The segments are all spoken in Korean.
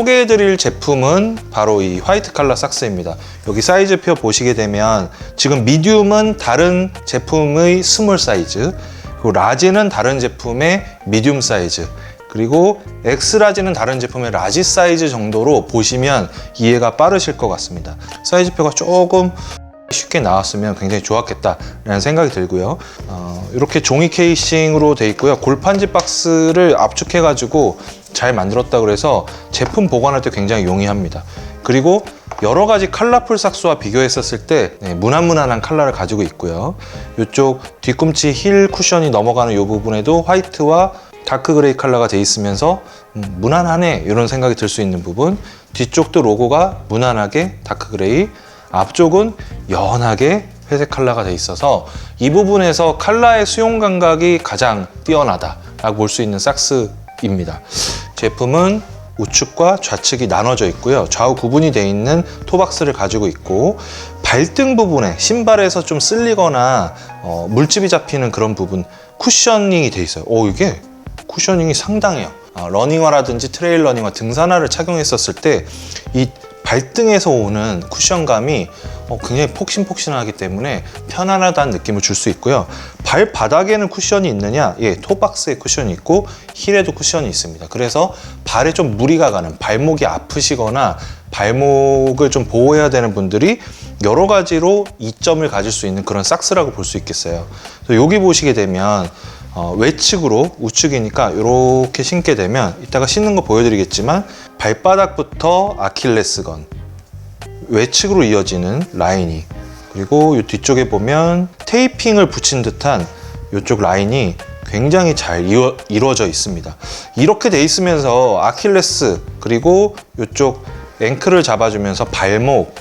소개해드릴 제품은 바로 이 화이트 칼라 삭스입니다. 여기 사이즈표 보시게 되면 지금 미디움은 다른 제품의 스몰 사이즈, 그리고 라지는 다른 제품의 미디움 사이즈, 그리고 엑스라지는 다른 제품의 라지 사이즈 정도로 보시면 이해가 빠르실 것 같습니다. 사이즈표가 조금 쉽게 나왔으면 굉장히 좋았겠다라는 생각이 들고요. 어, 이렇게 종이 케이싱으로 돼 있고요. 골판지 박스를 압축해가지고 잘 만들었다 그래서 제품 보관할 때 굉장히 용이합니다. 그리고 여러 가지 컬러풀 삭스와 비교했었을 때 네, 무난무난한 컬러를 가지고 있고요. 이쪽 뒤꿈치 힐 쿠션이 넘어가는 이 부분에도 화이트와 다크 그레이 컬러가 돼 있으면서 음, 무난하네 이런 생각이 들 수 있는 부분 뒤쪽도 로고가 무난하게 다크 그레이 앞쪽은 연하게 회색 컬러가 돼 있어서 이 부분에서 컬러의 수용 감각이 가장 뛰어나다라고 볼 수 있는 삭스 입니다. 제품은 우측과 좌측이 나눠져 있고요. 좌우 구분이 되어 있는 토박스를 가지고 있고 발등 부분에 신발에서 좀 쓸리거나 어, 물집이 잡히는 그런 부분 쿠셔닝이 돼 있어요. 오 이게 쿠셔닝이 상당해요. 어, 러닝화라든지 트레일 러닝화 등산화를 착용했었을 때 이 발등에서 오는 쿠션감이 어, 굉장히 폭신폭신하기 때문에 편안하다는 느낌을 줄 수 있고요. 발바닥에는 쿠션이 있느냐? 예, 토박스에 쿠션이 있고 힐에도 쿠션이 있습니다. 그래서 발에 좀 무리가 가는 발목이 아프시거나 발목을 좀 보호해야 되는 분들이 여러 가지로 이점을 가질 수 있는 그런 삭스라고 볼 수 있겠어요. 여기 보시게 되면 어, 외측으로 우측이니까 이렇게 신게 되면 이따가 신는 거 보여드리겠지만 발바닥부터 아킬레스건 외측으로 이어지는 라인이 그리고 이 뒤쪽에 보면 테이핑을 붙인 듯한 이쪽 라인이 굉장히 잘 이어, 이루어져 있습니다. 이렇게 돼 있으면서 아킬레스 그리고 이쪽 앵클을 잡아주면서 발목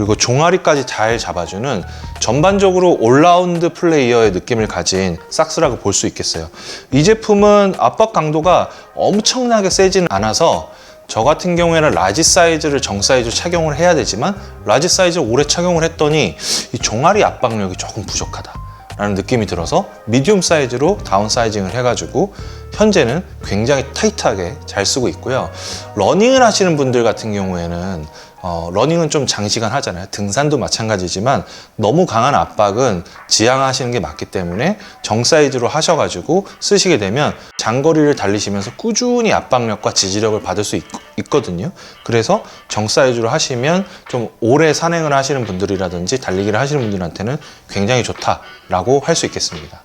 그리고 종아리까지 잘 잡아주는 전반적으로 올라운드 플레이어의 느낌을 가진 삭스라고 볼 수 있겠어요. 이 제품은 압박 강도가 엄청나게 세지는 않아서 저 같은 경우에는 라지 사이즈를 정 사이즈 착용을 해야 되지만 라지 사이즈 오래 착용을 했더니 이 종아리 압박력이 조금 부족하다. 라는 느낌이 들어서 미디움 사이즈로 다운 사이징을 해가지고 현재는 굉장히 타이트하게 잘 쓰고 있고요. 러닝을 하시는 분들 같은 경우에는 어, 러닝은 좀 장시간 하잖아요. 등산도 마찬가지지만 너무 강한 압박은 지양하시는 게 맞기 때문에 정 사이즈로 하셔가지고 쓰시게 되면 장거리를 달리시면서 꾸준히 압박력과 지지력을 받을 수 있, 거든요 그래서 정 사이즈로 하시면 좀 오래 산행을 하시는 분들이라든지 달리기를 하시는 분들한테는 굉장히 좋다라고 할 수 있겠습니다.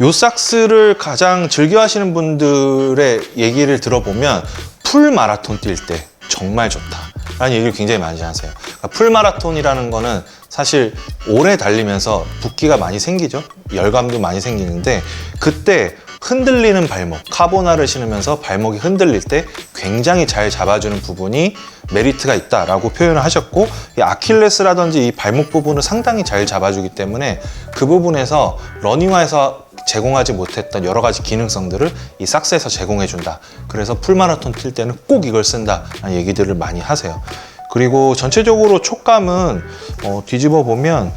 요 삭스를 가장 즐겨 하시는 분들의 얘기를 들어보면 풀 마라톤 뛸 때 정말 좋다. 라는 얘기를 굉장히 많이 하세요. 그러니까 풀 마라톤이라는 거는 사실 오래 달리면서 붓기가 많이 생기죠. 열감도 많이 생기는데 그때 흔들리는 발목, 카보나를 신으면서 발목이 흔들릴 때 굉장히 잘 잡아주는 부분이 메리트가 있다라고 표현을 하셨고 이 아킬레스라든지 이 발목 부분을 상당히 잘 잡아주기 때문에 그 부분에서 러닝화에서 제공하지 못했던 여러 가지 기능성들을 이 삭스에서 제공해 준다. 그래서 풀마라톤 뛸 때는 꼭 이걸 쓴다라는 얘기들을 많이 하세요. 그리고 전체적으로 촉감은 어, 뒤집어 보면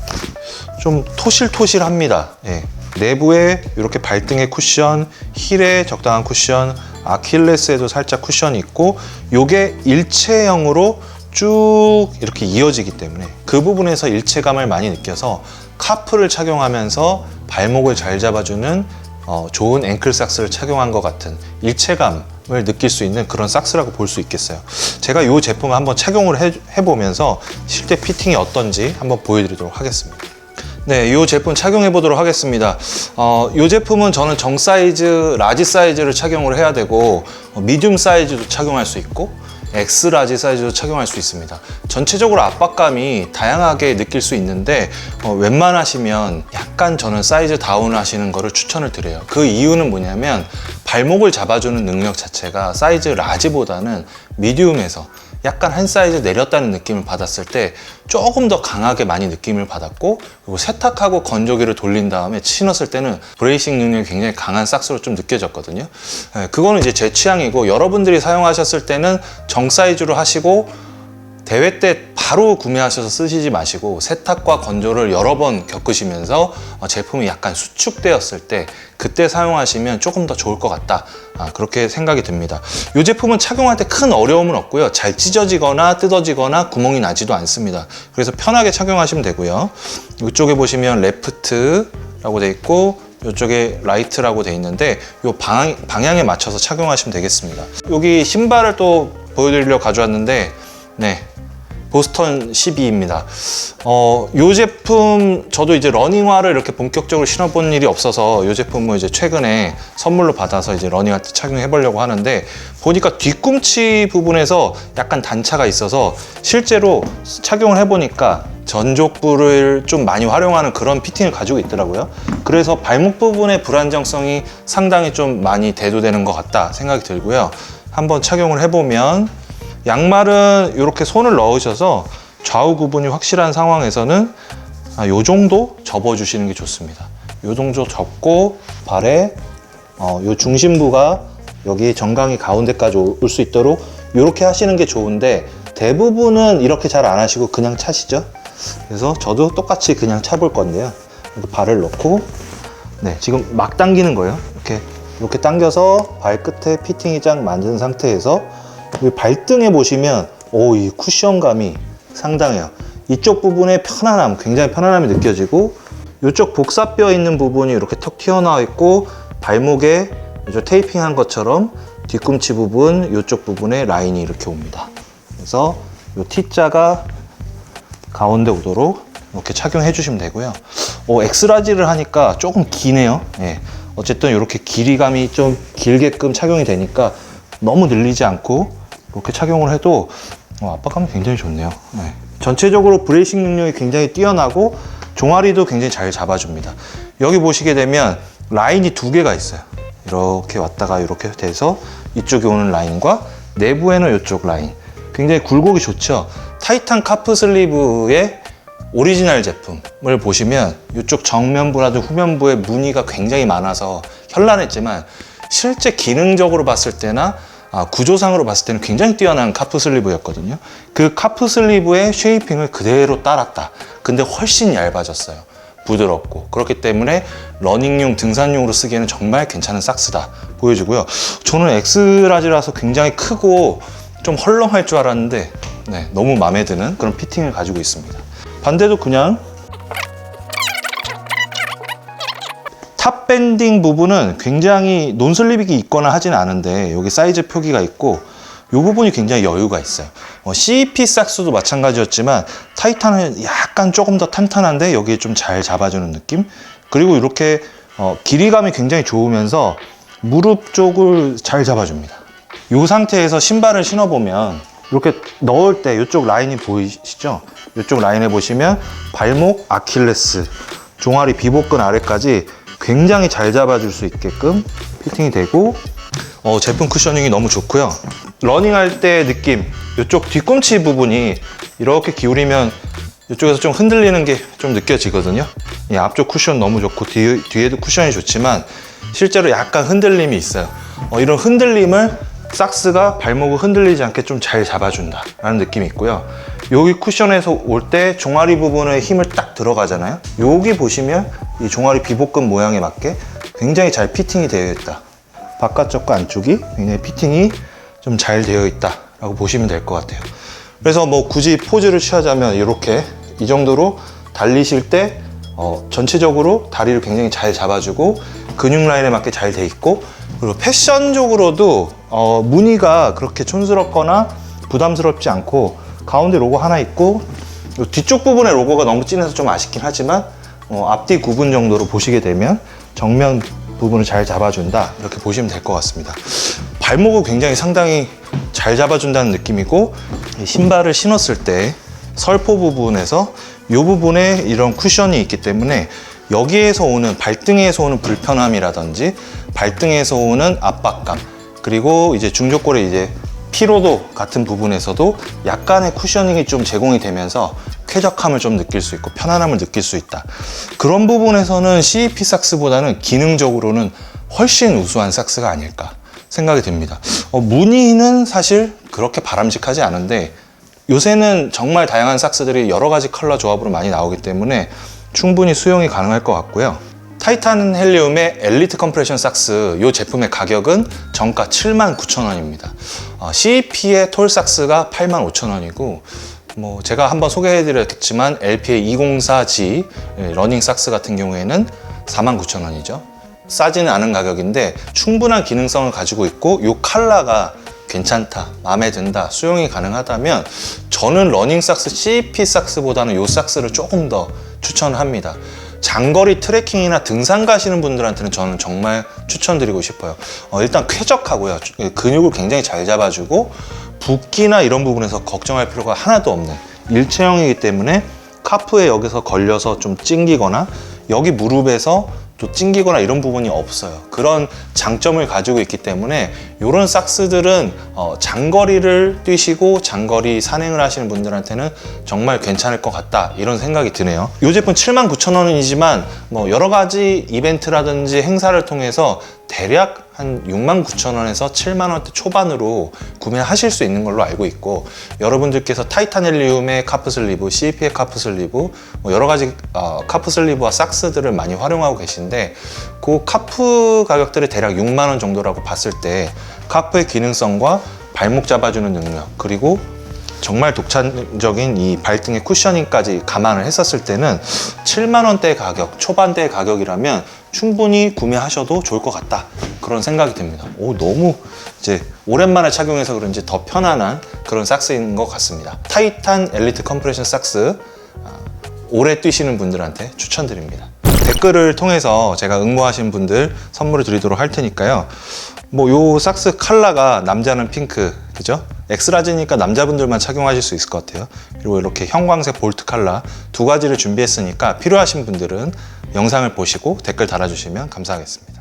좀 토실토실합니다. 예. 내부에 이렇게 발등에 쿠션, 힐에 적당한 쿠션, 아킬레스에도 살짝 쿠션이 있고 요게 일체형으로 쭉 이렇게 이어지기 때문에 그 부분에서 일체감을 많이 느껴서 카프를 착용하면서 발목을 잘 잡아주는 어, 좋은 앵클 삭스를 착용한 것 같은 일체감을 느낄 수 있는 그런 삭스라고 볼 수 있겠어요. 제가 이 제품을 한번 착용을 해, 해보면서 실제 피팅이 어떤지 한번 보여드리도록 하겠습니다. 네, 이 제품 착용해 보도록 하겠습니다. 어, 이 제품은 저는 정 사이즈, 라지 사이즈를 착용을 해야 되고 어, 미디움 사이즈도 착용할 수 있고 X 라지 사이즈도 착용할 수 있습니다. 전체적으로 압박감이 다양하게 느낄 수 있는데 어, 웬만하시면 약간 저는 사이즈 다운을 하시는 거를 추천을 드려요. 그 이유는 뭐냐면 발목을 잡아주는 능력 자체가 사이즈 라지보다는 미디움에서 약간 한 사이즈 내렸다는 느낌을 받았을 때 조금 더 강하게 많이 느낌을 받았고 그리고 세탁하고 건조기를 돌린 다음에 신었을 때는 브레이싱 능력이 굉장히 강한 삭스로 좀 느껴졌거든요. 네, 그거는 이제 제 취향이고 여러분들이 사용하셨을 때는 정 사이즈로 하시고 대회 때 바로 구매하셔서 쓰시지 마시고 세탁과 건조를 여러 번 겪으시면서 어, 제품이 약간 수축되었을 때 그때 사용하시면 조금 더 좋을 것 같다. 아, 그렇게 생각이 듭니다. 이 제품은 착용할 때 큰 어려움은 없고요. 잘 찢어지거나 뜯어지거나 구멍이 나지도 않습니다. 그래서 편하게 착용하시면 되고요. 이쪽에 보시면 레프트라고 돼 있고 이쪽에 라이트라고 돼 있는데 이 방향, 방향에 맞춰서 착용하시면 되겠습니다. 여기 신발을 또 보여드리려고 가져왔는데 네 보스턴 12입니다. 어, 요 제품 저도 이제 러닝화를 이렇게 본격적으로 신어본 일이 없어서 이 제품을 이제 최근에 선물로 받아서 이제 러닝할 때 착용해 보려고 하는데 보니까 뒤꿈치 부분에서 약간 단차가 있어서 실제로 착용을 해보니까 전족부를 좀 많이 활용하는 그런 피팅을 가지고 있더라고요. 그래서 발목 부분의 불안정성이 상당히 좀 많이 대두되는 것 같다 생각이 들고요. 한번 착용을 해보면 양말은 이렇게 손을 넣으셔서 좌우 구분이 확실한 상황에서는 아, 요 정도 접어주시는 게 좋습니다. 요 정도 접고 발에 어, 요 중심부가 여기 정강이 가운데까지 올 수 있도록 이렇게 하시는 게 좋은데 대부분은 이렇게 잘 안 하시고 그냥 차시죠. 그래서 저도 똑같이 그냥 차 볼 건데요. 이렇게 발을 넣고 네 지금 막 당기는 거예요. 이렇게 이렇게 당겨서 발끝에 피팅이 쫙 만든 상태에서 여기 발등에 보시면 오 이 쿠션감이 상당해요. 이쪽 부분의 편안함, 굉장히 편안함이 느껴지고 이쪽 복사뼈 있는 부분이 이렇게 턱 튀어나와 있고 발목에 테이핑한 것처럼 뒤꿈치 부분, 이쪽 부분에 라인이 이렇게 옵니다. 그래서 이 T자가 가운데 오도록 이렇게 착용해 주시면 되고요. 어, 엑스라지를 하니까 조금 기네요. 예. 어쨌든 이렇게 길이감이 좀 길게끔 착용이 되니까 너무 늘리지 않고 이렇게 착용을 해도 어, 압박감이 굉장히 좋네요. 네. 전체적으로 브레이싱 능력이 굉장히 뛰어나고 종아리도 굉장히 잘 잡아줍니다. 여기 보시게 되면 라인이 두 개가 있어요. 이렇게 왔다가 이렇게 돼서 이쪽에 오는 라인과 내부에는 이쪽 라인. 굉장히 굴곡이 좋죠. 타이탄 카프 슬리브의 오리지널 제품을 보시면 이쪽 정면부라든 후면부에 무늬가 굉장히 많아서 현란했지만 실제 기능적으로 봤을 때나 아, 구조상으로 봤을 때는 굉장히 뛰어난 카프 슬리브였거든요. 그 카프 슬리브의 쉐이핑을 그대로 따랐다. 근데 훨씬 얇아졌어요. 부드럽고 그렇기 때문에 러닝용 등산용으로 쓰기에는 정말 괜찮은 삭스다 보여지고요. 저는 엑스라지라서 굉장히 크고 좀 헐렁할 줄 알았는데 네, 너무 마음에 드는 그런 피팅을 가지고 있습니다. 반대도 그냥 탑 밴딩 부분은 굉장히 논슬립이 있거나 하진 않은데 여기 사이즈 표기가 있고 이 부분이 굉장히 여유가 있어요. 어, CEP 삭스도 마찬가지였지만 타이탄은 약간 조금 더 탄탄한데 여기에 좀 잘 잡아주는 느낌? 그리고 이렇게 어, 길이감이 굉장히 좋으면서 무릎 쪽을 잘 잡아줍니다. 이 상태에서 신발을 신어보면 이렇게 넣을 때 이쪽 라인이 보이시죠? 이쪽 라인에 보시면 발목, 아킬레스, 종아리 비복근 아래까지 굉장히 잘 잡아줄 수 있게끔 피팅이 되고 어, 제품 쿠셔닝이 너무 좋고요. 러닝할 때 느낌, 이쪽 뒤꿈치 부분이 이렇게 기울이면 이쪽에서 좀 흔들리는 게 좀 느껴지거든요. 이 앞쪽 쿠션 너무 좋고 뒤, 뒤에도 쿠션이 좋지만 실제로 약간 흔들림이 있어요. 어, 이런 흔들림을 삭스가 발목을 흔들리지 않게 좀 잘 잡아준다 라는 느낌이 있고요. 여기 쿠션에서 올 때 종아리 부분에 힘을 딱 들어가잖아요. 여기 보시면 이 종아리 비복근 모양에 맞게 굉장히 잘 피팅이 되어 있다. 바깥쪽과 안쪽이 굉장히 피팅이 좀 잘 되어 있다 라고 보시면 될 것 같아요. 그래서 뭐 굳이 포즈를 취하자면 이렇게 이 정도로 달리실 때 어, 전체적으로 다리를 굉장히 잘 잡아주고 근육 라인에 맞게 잘 돼 있고 그리고 패션적으로도 어, 무늬가 그렇게 촌스럽거나 부담스럽지 않고 가운데 로고 하나 있고 요 뒤쪽 부분에 로고가 너무 진해서 좀 아쉽긴 하지만 어, 앞뒤 구분 정도로 보시게 되면 정면 부분을 잘 잡아준다. 이렇게 보시면 될 것 같습니다. 발목을 굉장히 상당히 잘 잡아준다는 느낌이고 이 신발을 신었을 때 설포 부분에서 이 부분에 이런 쿠션이 있기 때문에 여기에서 오는 발등에서 오는 불편함이라든지 발등에서 오는 압박감 그리고 이제 중족골의 이제 피로도 같은 부분에서도 약간의 쿠셔닝이 좀 제공이 되면서 쾌적함을 좀 느낄 수 있고 편안함을 느낄 수 있다. 그런 부분에서는 CEP 삭스보다는 기능적으로는 훨씬 우수한 삭스가 아닐까 생각이 듭니다. 어, 무늬는 사실 그렇게 바람직하지 않은데 요새는 정말 다양한 삭스들이 여러 가지 컬러 조합으로 많이 나오기 때문에 충분히 수용이 가능할 것 같고요. 타이탄 헬리움의 엘리트 컴프레션 삭스 이 제품의 가격은 정가 79,000원입니다. 어, CEP의 톨 삭스가 85,000원이고 뭐 제가 한번 소개해드렸지만 LP의 204G 예, 러닝 삭스 같은 경우에는 49,000원이죠. 싸지는 않은 가격인데 충분한 기능성을 가지고 있고 이 컬러가 괜찮다, 마음에 든다, 수용이 가능하다면 저는 러닝 삭스 CEP 삭스보다는 이 삭스를 조금 더 추천합니다. 장거리 트레킹이나 등산 가시는 분들한테는 저는 정말 추천드리고 싶어요. 어, 일단 쾌적하고요. 근육을 굉장히 잘 잡아주고 붓기나 이런 부분에서 걱정할 필요가 하나도 없는 일체형이기 때문에 카프에 여기서 걸려서 좀 찡기거나 여기 무릎에서 또 찡기거나 이런 부분이 없어요. 그런 장점을 가지고 있기 때문에 이런 삭스들은 어, 장거리를 뛰시고 장거리 산행을 하시는 분들한테는 정말 괜찮을 것 같다 이런 생각이 드네요. 이 제품 79,000원이지만 뭐 여러 가지 이벤트라든지 행사를 통해서 대략 한 69,000원에서 7만 원대 초반으로 구매하실 수 있는 걸로 알고 있고 여러분들께서 타이탄 헬리움의 카프슬리브, CEP의 카프슬리브 뭐 여러 가지 어, 카프슬리브와 삭스들을 많이 활용하고 계신데 그 카프 가격들이 대략 6만 원 정도라고 봤을 때 카프의 기능성과 발목 잡아주는 능력 그리고 정말 독창적인 이 발등의 쿠셔닝까지 감안을 했었을 때는 7만 원대 가격, 초반대 가격이라면 충분히 구매하셔도 좋을 것 같다. 그런 생각이 듭니다. 오, 너무 이제 오랜만에 착용해서 그런지 더 편안한 그런 삭스인 것 같습니다. 타이탄 엘리트 컴프레션 삭스 아, 오래 뛰시는 분들한테 추천드립니다. 댓글을 통해서 제가 응모하신 분들 선물을 드리도록 할 테니까요. 뭐 요 삭스 컬러가 남자는 핑크, 그죠? 엑스라지니까 남자분들만 착용하실 수 있을 것 같아요. 그리고 이렇게 형광색 볼트 컬러 두 가지를 준비했으니까 필요하신 분들은 영상을 보시고 댓글 달아주시면 감사하겠습니다.